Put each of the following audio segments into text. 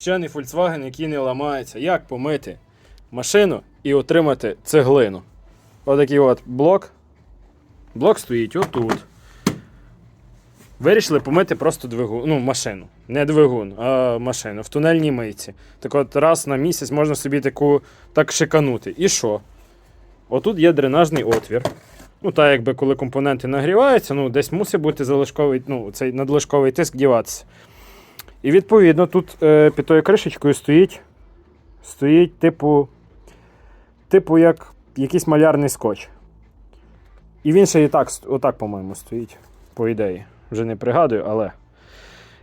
Вчений Volkswagen, який не ламається. Як помити машину і отримати цеглину? Отакий от блок. Блок стоїть отут. Вирішили помити просто двигун, ну, машину. Не двигун, а машину в тунельній мийці. Так от раз на місяць можна собі таку так шиканути. І що? Отут є дренажний отвір. Ну, так, якби коли компоненти нагріваються, ну, десь мусить бути залишковий, ну, цей надлишковий тиск діватися. І відповідно тут е, під тою кришечкою стоїть, стоїть типу, типу як якийсь малярний скотч. І він ще і так, отак, по-моєму, стоїть, по ідеї. Вже не пригадую, але.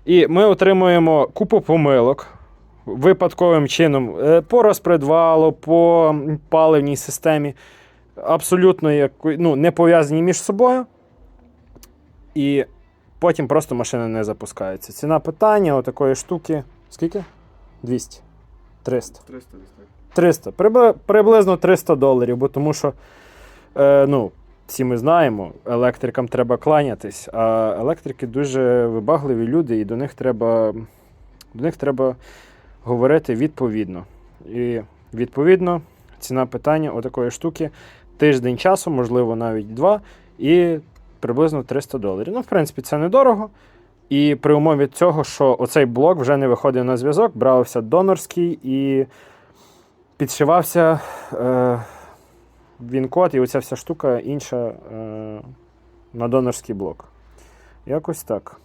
І ми отримуємо купу помилок випадковим чином е, по розпредвалу, по паливній системі, абсолютно яко- ну, не пов'язані між собою. І потім просто машина не запускається. Ціна питання отакої штуки. Скільки? 200. 300. 300 300. Прибли- приблизно 300 доларів, бо тому що, е, ну, всі ми знаємо, електрикам треба кланятись, а електрики дуже вибагливі люди, і до них треба, до них треба говорити відповідно. І відповідно, ціна питання отакої штуки тиждень часу, можливо, навіть два, і приблизно 300 доларів. Ну, в принципі, це недорого. І при умові цього, що оцей блок вже не виходив на зв'язок, брався донорський і підшивався е, він-код і оця вся штука інша е, на донорський блок. Якось так.